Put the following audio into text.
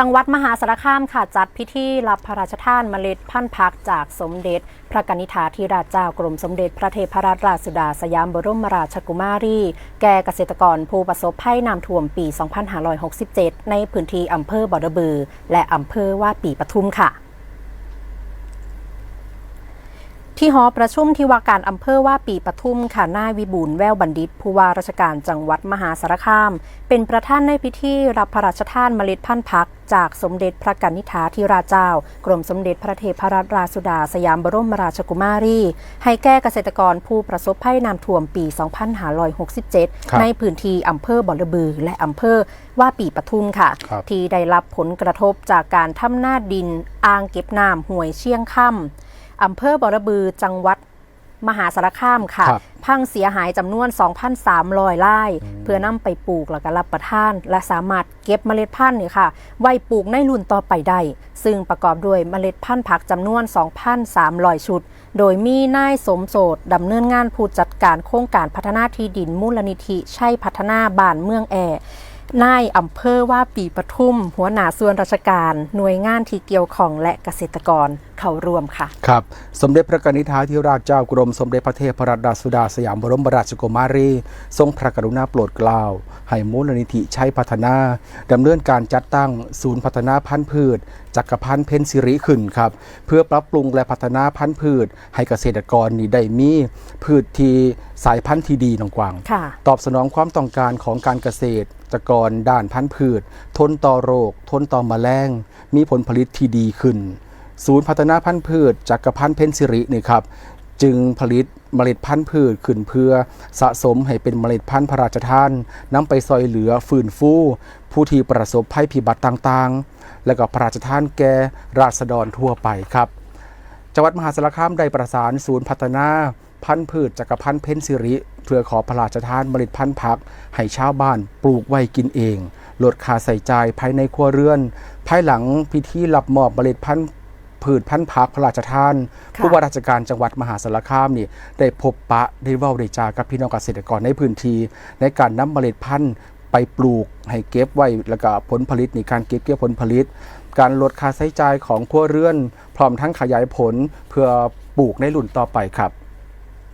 จังหวัดมหาสารคามค่ะจัดพิธีรับพระราชทานเมล็ดพันธุ์พักจากสมเด็จ พระกนิษฐาธิราชเจ้ากรมสมเด็จพระเทพรัตนราชสุดาสยามบรมราชกุมารี แก่เกษตรกรผู้ประสบภัยน้ำท่วมปี 2567 ในพื้นที่อำเภอบอระบือ และอำเภอว่าปีปทุมค่ะ ที่หอประชุมที่ว่าการอำเภอว่าปีปทุมค่ะนายวิบูลย์แววบัณฑิต ผู้ว่าราชการจังหวัดมหาสารคาม เป็นประธานในพิธีรับพระราชทานเมล็ดพันธุ์พัก จากสมเด็จพระกนิษฐาธิราชเจ้า กรมสมเด็จพระเทพรัตนราชสุดาสยามบรมราชกุมารี ให้แก่เกษตรกรผู้ประสบภัยน้ำท่วมปีครับ2567 ในพื้นที่อำเภอบอระบือ และอำเภอว่าปีปทุมค่ะครับที่ได้รับผลกระทบจากการทำหน้าดินอ่างเก็บน้ำห้วยเชียงค่ำ อำเภอบอระบือจังหวัดมหาสารคามค่ะครับพังเสียหายจำนวน 2,300ไร่เพื่อนำไปปลูกแล้วก็รับประทาน และสามารถเก็บเมล็ดพันธุ์นี่ค่ะ ไว้ปลูกในรุ่นต่อไปได้ ซึ่งประกอบด้วยเมล็ดพันธุ์ผักจำนวน 2,300 ชุด โดยมีนายสมโสดดำเนินงานผู้จัดการโครงการพัฒนาที่ดินมูลนิธิใช่พัฒนาบ้านเมืองแอนายอำเภอว่าปีปทุม หัวหน้าส่วนราชการ หน่วยงานที่เกี่ยวข้องและเกษตรกร เข้าร่วมค่ะ ครับ สมเด็จพระกนิษฐาธิราชเจ้ากรม สมเด็จพระเทพรัตนราชสุดาสยามบรมราชกุมารี ทรงพระกรุณาโปรดเกล้าให้มูลนิธิชัยพัฒนาดำเนินการจัดตั้งศูนย์พัฒนาพันธุ์พืช จักรพันธ์เพนซิริขึ้นครับ เพื่อปรับปรุงและพัฒนาพันธุ์พืช ให้เกษตรกรนี่ได้มีพืชที่สายพันธุ์ที่ดีน้องกวางค่ะตอบสนองความต้องการของการเกษตรกรด้านพันธุ์พืช ทนต่อโรค ทนต่อแมลง มีผลผลิตที่ดีขึ้น ศูนย์พัฒนาพันธุ์พืชจักรพันธ์เพนซิรินี่ครับจึงผลิตเมล็ดพันธุ์พืชขึ้นเพื่อสะสมให้เป็นเมล็ดพันธุ์พระราชทานนำไปซอยเหลือฟื้นฟูผู้ที่ประสบภัยพิบัติต่างๆ และก็พระราชทานแก่ราษฎรทั่วไปครับจังหวัดมหาสารคามได้ประสานศูนย์พัฒนาพันธุ์พืชจักรพันธ์เพนซิริ เพื่อขอพระราชทานเมล็ดพันธุ์ผัก ให้ชาวบ้านปลูกไว้กินเอง ลดค่าใส่ใจภายในครัวเรือน ภายหลังพิธีรับมอบเมล็ดพันธุ์ พืชพันธุ์ผักพระราชทานค่ะผู้ว่าราชการจังหวัดมหาสารคามนี่ได้พบปะได้เว้าได้จากับพี่น้องเกษตรกรในพื้นที่ในการนำเมล็ดพันธุ์ไปปลูกให้เก็บไว้แล้วก็ผลผลิตในการเก็บเกี่ยวผลผลิต การลดค่าใช้จ่ายของครัวเรือน พร้อมทั้งขยายผลเพื่อปลูกในรุ่นต่อไปครับ